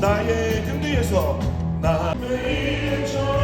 나의 행위에서 나의 처